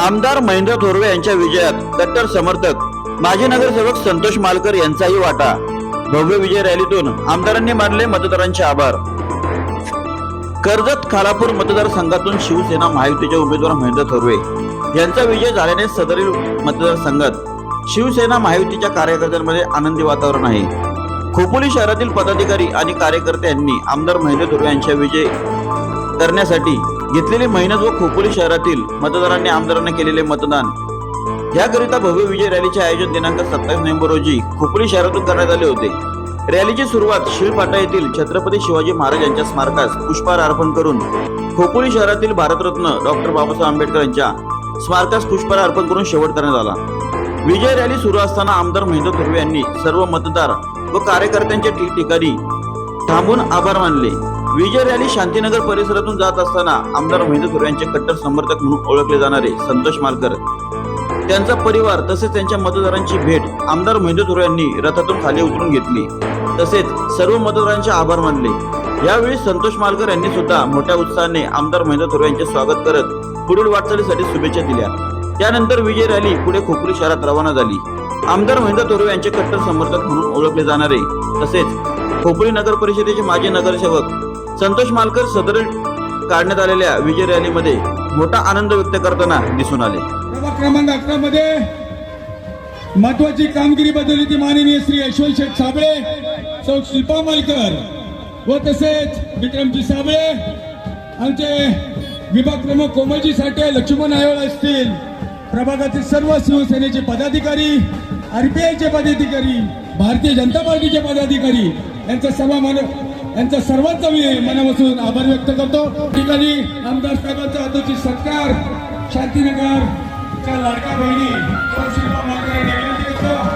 आमदार महेंद्र थोरवे यांच्या विजयात कट्टर समर्थक माजी नगरसेवक संतोष मालकर यांचाही वाटा. भव्य विजय रॅलीतून आमदारांनी मानले मतदारांचे आभार. कर्जत खालापूर मतदारसंघातून शिवसेना महायुतीचे उमेदवार महेंद्र थोरवे यांचा विजय झाल्याने सदरील मतदारसंघात शिवसेना महायुतीच्या कार्यकर्त्यांमध्ये आनंदी वातावरण आहे. खोपोली शहरातील पदाधिकारी आणि कार्यकर्त्यांनी आमदार महेंद्र थोरवे यांच्या विजय करण्यासाठी घेतलेली मेहनत व खोपोली शहरातील मतदारांनी आमदारांना केलेले मतदान. याकरिता भव्य विजय रॅलीचे आयोजन दिनांक सत्तावीस नोव्हेंबर रोजी खोपोली शहरातून करण्यात आले होते. रॅलीची सुरुवात शिळफाटा येथील छत्रपती शिवाजी महाराज यांच्या स्मारकास पुष्पहार अर्पण करून खोपोली शहरातील भारतरत्न डॉक्टर बाबासाहेब आंबेडकर यांच्या स्मारकास पुष्पहार अर्पण करून शेवट करण्यात आला. विजय रॅली सुरू असताना आमदार महेंद्र थोरवे यांनी सर्व मतदार व कार्यकर्त्यांच्या ठिकठिकाणी थांबून आभार मानले. विजय रॅली शांतीनगर परिसरातून जात असताना आमदार महेंद्र थोरवे यांचे कट्टर समर्थक म्हणून ओळखले जाणारे संतोष मालकर. त्यांचा परिवार तसेच त्यांच्या मतदारांची भेट आमदार महेंद्र थोरवे यांनी रथातून खाली उतरून घेतली. तसेच सर्व मतदारांचे आभार मानले. यावेळी संतोष मालकर यांनी सुद्धा मोठ्या उत्साहाने आमदार महेंद्र थोरवे यांचे स्वागत करत पुढील वाटचालीसाठी शुभेच्छा दिल्या. त्यानंतर विजय रॅली पुढे खोपरी शहरात रवाना झाली. आमदार महेंद्र थोरे यांचे कट्टर समर्थक म्हणून ओळखले जाणारे तसेच खोपोली नगर परिषदेचे माजी नगरसेवक संतोष मालकर सदर काढण्यात आलेल्या विजय रॅलीमध्ये मोठा आनंद व्यक्त करताना दिसून आले. प्रभाग क्रमांक अकरा मध्ये महत्वाची कामगिरी बदलली ती माननीय श्री यशवंत शेठ साबळे सौ शिल्पा मालकर व तसेच विक्रमजी साबळे. आमचे विभाग प्रमुख कोमलजी साठे लक्ष्मण आयोळ असतील. प्रभागातील सर्व शिवसेनेचे पदाधिकारी आरपीआयचे पदाधिकारी भारतीय जनता पार्टीचे पदाधिकारी यांचा सर्व मन यांचा सर्वांचा मी मनापासून आभार व्यक्त करतो ठिकाणी आमदार साहेबांचा अध्यक्ष सत्कार शांतीनगर च्या लाडक्या बहिणी विनंती करतो.